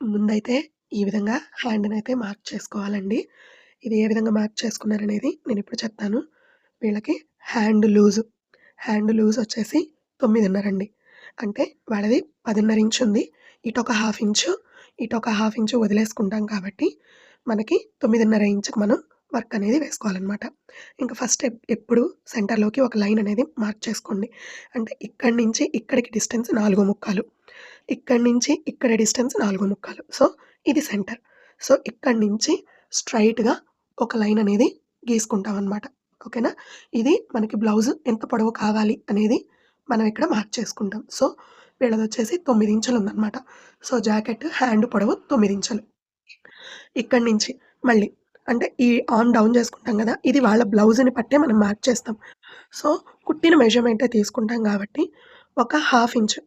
ముందైతే ఈ విధంగా హ్యాండ్ని అయితే మార్క్ చేసుకోవాలండి. ఇది ఏ విధంగా మార్క్ చేసుకున్నారనేది నేనిప్పుడు చెప్తాను. వీళ్ళకి హ్యాండ్ లూజు, హ్యాండ్ లూజ్ వచ్చేసి 9.5 అండి. అంటే వాళ్ళది 10.5 ఇంచ్ ఉంది. ఇటొక హాఫ్ ఇంచు, ఇటు ఒక హాఫ్ ఇంచు వదిలేసుకుంటాం కాబట్టి మనకి తొమ్మిదిన్నర ఇంచుకు మనం వర్క్ అనేది వేసుకోవాలనమాట. ఇంకా ఫస్ట్ ఎప్పుడు సెంటర్‌లోకి ఒక లైన్ అనేది మార్క్ చేసుకోండి. అంటే ఇక్కడి నుంచి ఇక్కడికి డిస్టెన్స్ నాలుగో ముక్కాలు. ఇక్కడి నుంచి ఇక్కడ డిస్టెన్స్ నాలుగు ముక్కాలు. సో, ఇది సెంటర్. సో, ఇక్కడి నుంచి స్ట్రైట్గా ఒక లైన్ అనేది గీసుకుంటామనమాట. ఓకేనా? ఇది మనకి బ్లౌజ్ ఎంత పొడవు కావాలి అనేది మనం ఇక్కడ మార్క్ చేసుకుంటాం. సో, వీళ్ళది వచ్చేసి తొమ్మిది ఇంచులు ఉందన్నమాట సో, జాకెట్ హ్యాండ్ పొడవు తొమ్మిది ఇంచులు. ఇక్కడి నుంచి మళ్ళీ అంటే ఈ ఆన్ డౌన్ చేసుకుంటాం కదా ఇది వాళ్ళ బ్లౌజ్‌ని పట్టే మనం మార్క్ చేస్తాం. సో, కుట్టిన మెజర్‌మెంటే తీసుకుంటాం కాబట్టి ఒక హాఫ్ ఇంచ్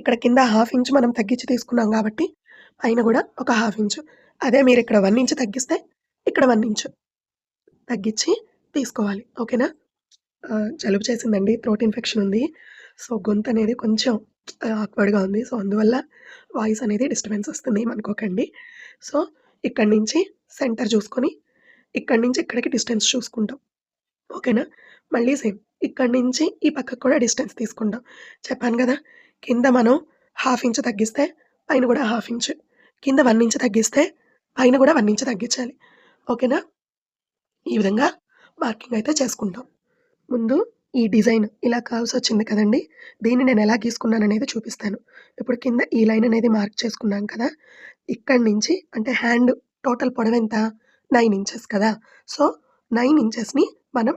ఇక్కడ కింద హాఫ్ ఇంచ్ మనం తగ్గించి తీసుకున్నాం కాబట్టి పైన కూడా ఒక హాఫ్ ఇంచు. అదే మీరు ఇక్కడ వన్ ఇంచ్ తగ్గిస్తే ఇక్కడ వన్ ఇంచు తగ్గించి తీసుకోవాలి. ఓకేనా? జలుబు చేసిందండి. థ్రోట్ ఇన్ఫెక్షన్ ఉంది. సో, గొంతనేది కొంచెం ఆక్వర్డ్‌గా ఉంది. సో, అందువల్ల వాయిస్ అనేది డిస్టర్బెన్స్ వస్తుంది ఏమనుకోకండి. సో, ఇక్కడి నుంచి సెంటర్ చూసుకొని ఇక్కడి నుంచి ఇక్కడికి డిస్టెన్స్ చూసుకుంటాం. ఓకేనా? మళ్ళీ సేమ్ ఇక్కడి నుంచి ఈ పక్కకు కూడా డిస్టెన్స్ తీసుకుంటాం. చెప్పాను కదా కింద మనం హాఫ్ ఇంచ్ తగ్గిస్తే పైన కూడా హాఫ్ ఇంచ్. కింద వన్ ఇంచ్ తగ్గిస్తే పైన కూడా వన్ ఇంచ్ తగ్గించాలి. ఓకేనా? ఈ విధంగా మార్కింగ్ అయితే చేసుకుంటాం. ముందు ఈ డిజైన్ ఇలా కర్వ్స్ వచ్చింది కదండి దీన్ని నేను ఎలా గీసుకున్నాననేది చూపిస్తాను. ఇప్పుడు కింద ఈ లైన్ అనేది మార్క్ చేసుకున్నాం కదా! ఇక్కడి నుంచి అంటే హ్యాండ్ టోటల్ పొడవెంత 9 ఇంచెస్ కదా! సో, నైన్ ఇంచెస్‌ని మనం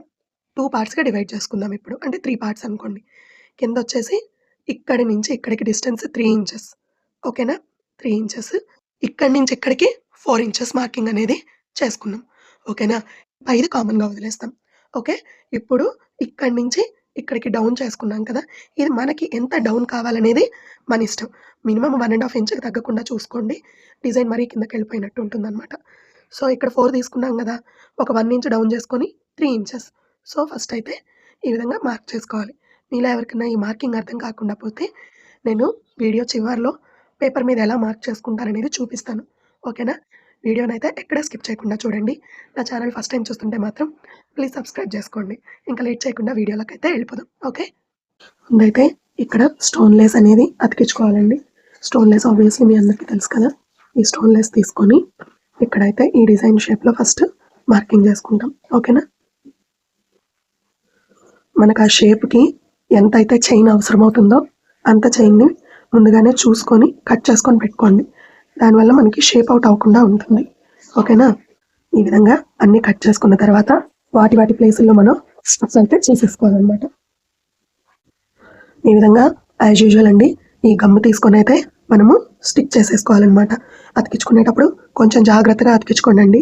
టూ పార్ట్స్‌గా డివైడ్ చేసుకుందాం ఇప్పుడు. అంటే త్రీ పార్ట్స్ అనుకోండి. కింద వచ్చేసి ఇక్కడి నుంచి ఇక్కడికి డిస్టెన్స్ త్రీ ఇంచెస్. ఓకేనా? Three inches. ఇక్కడి నుంచి ఇక్కడికి ఫోర్ ఇంచెస్ మార్కింగ్ అనేది చేసుకున్నాం. ఓకేనా? ఐదు కామన్‌గా వదిలేస్తాం. ఓకే. ఇప్పుడు ఇక్కడి నుంచి ఇక్కడికి డౌన్ చేసుకున్నాం కదా! ఇది మనకి ఎంత డౌన్ కావాలనేది మన ఇష్టం. మినిమం వన్ అండ్ హాఫ్ ఇంచ్‌కి తగ్గకుండా చూసుకోండి. డిజైన్ మరీ కిందకెళ్ళిపోయినట్టు ఉంటుందన్నమాట సో, ఇక్కడ ఫోర్ తీసుకున్నాం కదా ఒక వన్ ఇంచ్ డౌన్ చేసుకొని త్రీ ఇంచెస్. సో, ఫస్ట్ అయితే ఈ విధంగా మార్క్ చేసుకోవాలి. మీలో ఎవరికైనా ఈ మార్కింగ్ అర్థం కాకుండా పోతే నేను వీడియో చివర్లో పేపర్ మీద ఎలా మార్క్ చేసుకుంటారనేది చూపిస్తాను. ఓకేనా? వీడియోనైతే ఎక్కడ స్కిప్ చేయకుండా చూడండి. నా ఛానల్ ఫస్ట్ టైం చూస్తుంటే మాత్రం ప్లీజ్ సబ్స్క్రైబ్ చేసుకోండి. ఇంకా లేట్ చేయకుండా వీడియోలోకైతే వెళ్ళిపోదాం. ఓకే. ముందైతే ఇక్కడ స్టోన్ లెస్ అనేది అతికించుకోవాలండి. స్టోన్ లెస్ ఆబ్వియస్లీ మీ అందరికీ తెలుసు కదా! ఈ స్టోన్ లెస్ తీసుకొని ఇక్కడైతే ఈ డిజైన్ షేప్‌లో ఫస్ట్ మార్కింగ్ చేసుకుంటాం. ఓకేనా? మనకు ఆ షేప్‌కి ఎంతైతే చైన్ అవసరమవుతుందో అంత చైన్‌ని ముందుగానే చూసుకొని కట్ చేసుకొని పెట్టుకోండి. దానివల్ల మనకి షేప్ అవుట్ అవ్వకుండా ఉంటుంది. ఓకేనా? ఈ విధంగా అన్నీ కట్ చేసుకున్న తర్వాత వాటి వాటి ప్లేసుల్లో మనం స్టెప్స్ అయితే చేసేసుకోవాలన్నమాట ఈ విధంగా యాజ్ యూజువల్ అండి ఈ గమ్ము తీసుకొని అయితే మనము స్టిక్ చేసేసుకోవాలనమాట. అతికించుకునేటప్పుడు కొంచెం జాగ్రత్తగా అతికించుకోండి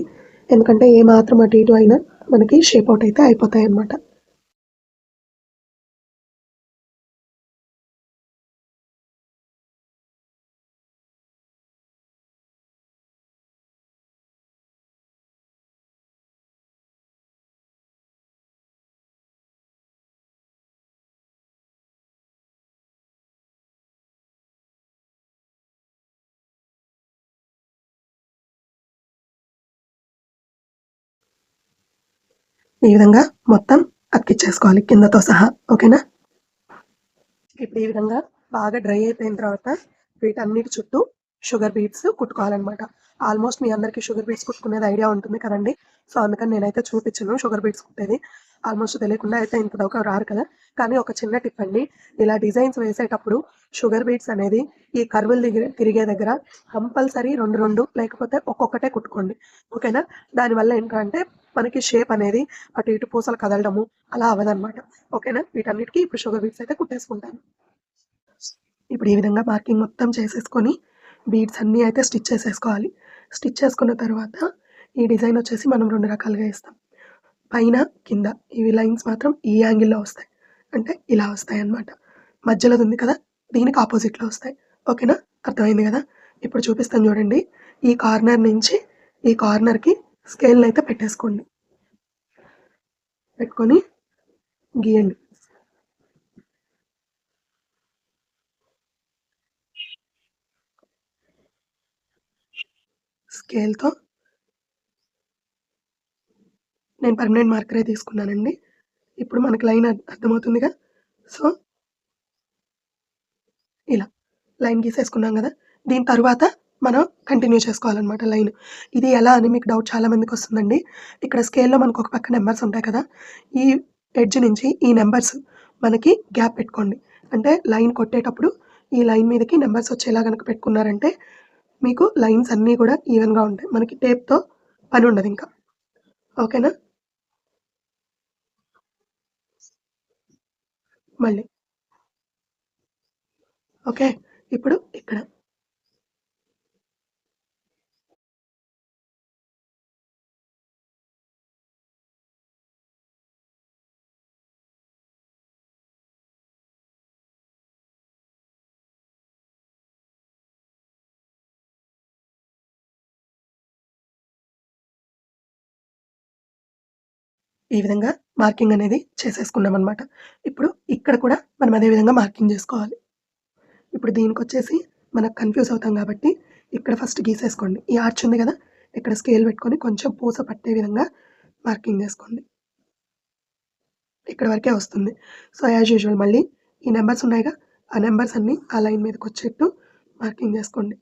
ఎందుకంటే ఏ మాత్రం అటు ఇటు అయినా మనకి షేప్ అవుట్ అయితే అయిపోతాయన్నమాట. ఈ విధంగా మొత్తం అతికిచ్చేసుకోవాలి కిందతో సహా. ఓకేనా? ఇప్పుడు ఈ విధంగా బాగా డ్రై అయిపోయిన తర్వాత వీటన్నిటి చుట్టూ షుగర్ బీడ్స్ కుట్టుకోవాలన్నమాట ఆల్మోస్ట్ మీ అందరికీ షుగర్ బీట్స్ కుట్టుకునేది ఐడియా ఉంటుంది కదండీ! సో, అందుకని నేనైతే చూపించను షుగర్ బీడ్స్ కుట్టేది. ఆల్మోస్ట్ తెలియకుండా అయితే ఇంత దాకా రారు కదా! కానీ ఒక చిన్న టిప్ అండి. ఇలా డిజైన్స్ వేసేటప్పుడు షుగర్ బీడ్స్ అనేది ఈ కర్వులు దిగి తిరిగే దగ్గర కంపల్సరీ 2, 2 లేకపోతే ఒక్కొక్కటే కుట్టుకోండి. ఓకేనా? దానివల్ల ఏంటంటే మనకి షేప్ అనేది అటు ఇటు పూసలు కదలడము అలా అవ్వదనమాట. ఓకేనా? వీటన్నిటికి ఇప్పుడు షుగర్ బీడ్స్ అయితే కుట్టేసుకుంటాను. ఇప్పుడు ఈ విధంగా మార్కింగ్ మొత్తం చేసేసుకొని బీడ్స్ అన్నీ అయితే స్టిచ్ చేసేసుకోవాలి. స్టిచ్ చేసుకున్న తర్వాత ఈ డిజైన్ వచ్చేసి మనం రెండు రకాలుగా వేస్తాం పైన, కింద ఇవి లైన్స్ మాత్రం ఈ యాంగిల్‌లో వస్తాయి. అంటే ఇలా వస్తాయి అన్నమాట మధ్యలోది ఉంది కదా! దీనికి ఆపోజిట్లో వస్తాయి. ఓకేనా? అర్థమైంది కదా ఇప్పుడు చూపిస్తాను చూడండి. ఈ కార్నర్ నుంచి ఈ కార్నర్‌కి స్కేల్‌నైతే పెట్టేసుకోండి. పెట్టుకొని గీయండి. స్కేల్‌తో నేను పర్మనెంట్ మార్కరే తీసుకున్నానండి. ఇప్పుడు మనకి లైన్ అర్థమవుతుందిగా. సో ఇలా లైన్ గీసేసుకున్నాం కదా దీని తర్వాత మనం కంటిన్యూ చేసుకోవాలనమాట లైన్. ఇది ఎలా అని మీకు డౌట్ చాలామందికి వస్తుందండి ఇక్కడ స్కేల్‌లో మనకు ఒక పక్క నెంబర్స్ ఉంటాయి కదా! ఈ ఎడ్జ్ నుంచి ఈ నెంబర్స్ మనకి గ్యాప్ పెట్టుకోండి. అంటే లైన్ కొట్టేటప్పుడు ఈ లైన్ మీదకి నెంబర్స్ వచ్చేలా గనక పెట్టుకున్నారంటే మీకు లైన్స్ అన్నీ కూడా ఈవెన్‌గా ఉంటాయి. మనకి టేప్‌తో పని ఉండదు ఇంకా ఓకేనా? మళ్ళీ. ఓకే. ఇప్పుడు ఇక్కడ. ఈ విధంగా మార్కింగ్ అనేది చేసేసుకున్నాం అనమాట ఇప్పుడు ఇక్కడ కూడా మనం అదే విధంగా మార్కింగ్ చేసుకోవాలి ఇప్పుడు దీనికొచ్చేసి మనకు కన్‌ఫ్యూజ్ అవుతాం కాబట్టి ఇక్కడ ఫస్ట్ గీసేసుకోండి. ఈ ఆర్చ్ ఉంది కదా ఇక్కడ స్కేల్ పెట్టుకొని కొంచెం పూస పట్టే విధంగా మార్కింగ్ చేసుకోండి ఇక్కడ వరకే వస్తుంది. సో, యాజ్ యూజువల్ మళ్ళీ ఈ నెంబర్స్ ఉన్నాయిగా! ఆ నెంబర్స్ అన్నీ ఆ లైన్ మీదకి వచ్చేట్టు మార్కింగ్ చేసుకోండి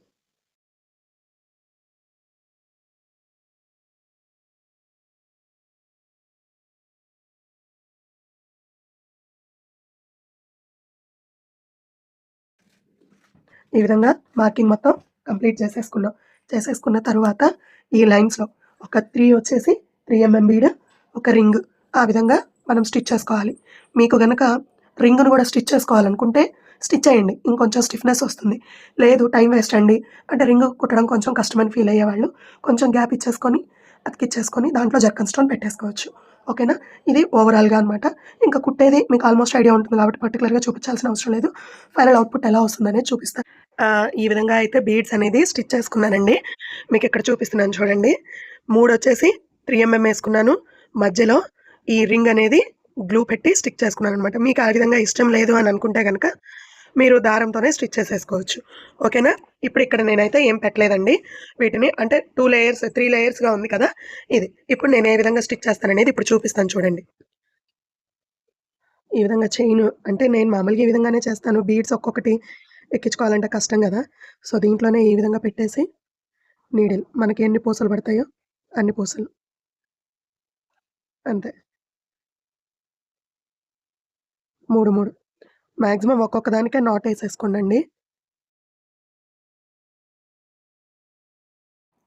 ఈ విధంగా మార్కింగ్ మొత్తం కంప్లీట్ చేసేసుకున్నాం. చేసేసుకున్న తర్వాత ఈ లైన్స్‌లో ఒక త్రీ వచ్చేసి త్రీ ఎంఎం బీడ్, ఒక రింగ్ ఆ విధంగా మనం స్టిచ్ చేసుకోవాలి. మీకు గనక రింగ్‌ను కూడా స్టిచ్ చేసుకోవాలనుకుంటే స్టిచ్ చేయండి. ఇంకొంచెం స్టిఫ్‌నెస్ వస్తుంది. లేదు టైం వేస్ట్ అండి. అంటే రింగ్ కుట్టడం కొంచెం కష్టమని ఫీల్ అయ్యేవాళ్ళు కొంచెం గ్యాప్ ఇచ్చేసుకొని, అతికిచ్చేసుకొని దాంట్లో జర్కన్ స్టోన్ పెట్టేసుకోవచ్చు. ఓకేనా? ఇది ఓవరాల్‌గా అనమాట. ఇంకా కుట్టేది మీకు ఆల్మోస్ట్ ఐడియా ఉంటుంది కాబట్టి పర్టికులర్గా చూపించాల్సిన అవసరం లేదు. ఫైనల్ అవుట్‌పుట్ ఎలా వస్తుందనేది చూపిస్తాను. ఈ విధంగా అయితే బీడ్స్ అనేది స్టిచ్ చేసుకున్నానండి. మీకిక్కడ చూపిస్తున్నాను చూడండి. మూడు వచ్చేసి త్రీ ఎంఎం mm వేసుకున్నాను మధ్యలో ఈ రింగ్ అనేది గ్లూ పెట్టి స్టిక్ చేసుకున్నాను అనమాట మీకు ఆ విధంగా ఇష్టం లేదు అని అనుకుంటే కనుక మీరు దారంతోనే స్టిచ్ చేసేసుకోవచ్చు. ఓకేనా? ఇప్పుడు ఇక్కడ నేనైతే ఏం పెట్టలేదండి. వీటిని అంటే టూ లేయర్స్ త్రీ లేయర్స్‌గా ఉంది కదా! ఇది. ఇప్పుడు నేను ఏ విధంగా స్టిచ్ చేస్తాననేది ఇప్పుడు చూపిస్తాను చూడండి. ఈ విధంగా చైన్ అంటే నేను మామూలుగా ఈ విధంగానే చేస్తాను. బీడ్స్ ఒక్కొక్కటి ఎక్కించుకోవాలంటే కష్టం కదా సో, దీంట్లోనే ఈ విధంగా పెట్టేసి నీడిల్ మనకి ఎన్ని పూసలు పడతాయో అన్ని పూసలు. అంతే. మూడు మూడు మ్యాక్సిమం ఒక్కొక్క దానికే నాట్ వేసేసుకోండి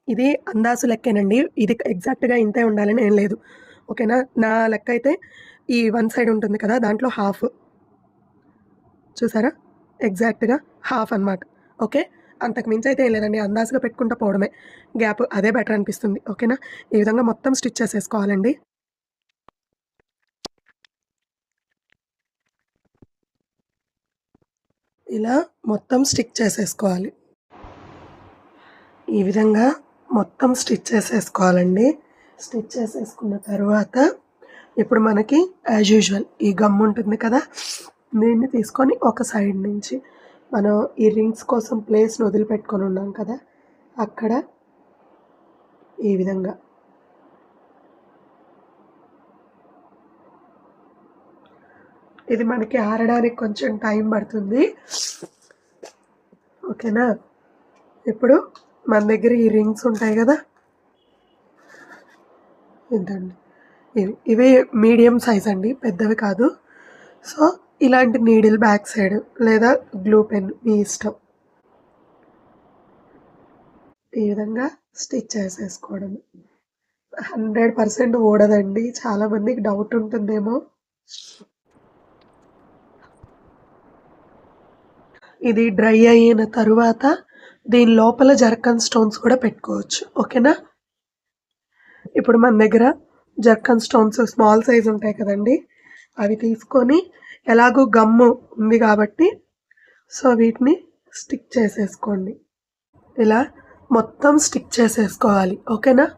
ఇది అందాసు లెక్కేనండి. ఇది ఎగ్జాక్ట్‌గా ఇంతే ఉండాలని ఏం లేదు. ఓకేనా? నా లెక్క అయితే ఈ వన్ సైడ్ ఉంటుంది కదా! దాంట్లో హాఫ్. చూసారా? ఎగ్జాక్ట్‌గా హాఫ్ అనమాట. ఓకే. అంతకు మించి అయితే ఏం లేదండి. అందాజుగా పెట్టుకుంటా పోవడమే. గ్యాప్ అదే బెటర్ అనిపిస్తుంది. ఓకేనా? ఈ విధంగా మొత్తం స్టిచ్ చేసేసుకోవాలండి. ఇలా మొత్తం స్టిక్ చేసేసుకోవాలి. ఈ విధంగా మొత్తం స్టిచ్ చేసేసుకోవాలండి. స్టిచ్ చేసేసుకున్న తర్వాత ఇప్పుడు మనకి యాజ్ యూజువల్ ఈ గమ్ ఉంటుంది కదా! దీన్ని తీసుకొని ఒక సైడ్ నుంచి మనం ఈ రింగ్స్ కోసం ప్లేస్‌ని వదిలిపెట్టుకొని ఉన్నాం కదా! అక్కడ ఈ విధంగా ఇది మనకి ఆరడానికి కొంచెం టైం పడుతుంది. ఓకేనా? ఇప్పుడు మన దగ్గర ఈ రింగ్స్ ఉంటాయి కదా ఇదండి. ఇవి. ఇవి మీడియం సైజ్ అండి. పెద్దవి కాదు. సో, ఇలాంటి నీడిల్ బ్యాక్ సైడ్ లేదా గ్లూ పెన్ మీ ఇష్టం. ఈ విధంగా స్టిచ్ చేసేసుకోవడం హండ్రెడ్ పర్సెంట్ ఓడదండి చాలామందికి డౌట్ ఉంటుందేమో. ఇది డ్రై అయిన తరువాత దీని లోపల జర్కన్ స్టోన్స్ కూడా పెట్టుకోవచ్చు. ఓకేనా? ఇప్పుడు మన దగ్గర జర్కన్ స్టోన్స్ స్మాల్ సైజ్ ఉంటాయి కదండీ! అవి తీసుకొని ఎలాగో గమ్ము ఉంది కాబట్టి సో, వీటిని స్టిక్ చేసేసుకోండి. ఇలా మొత్తం స్టిక్ చేసేసుకోవాలి. ఓకేనా?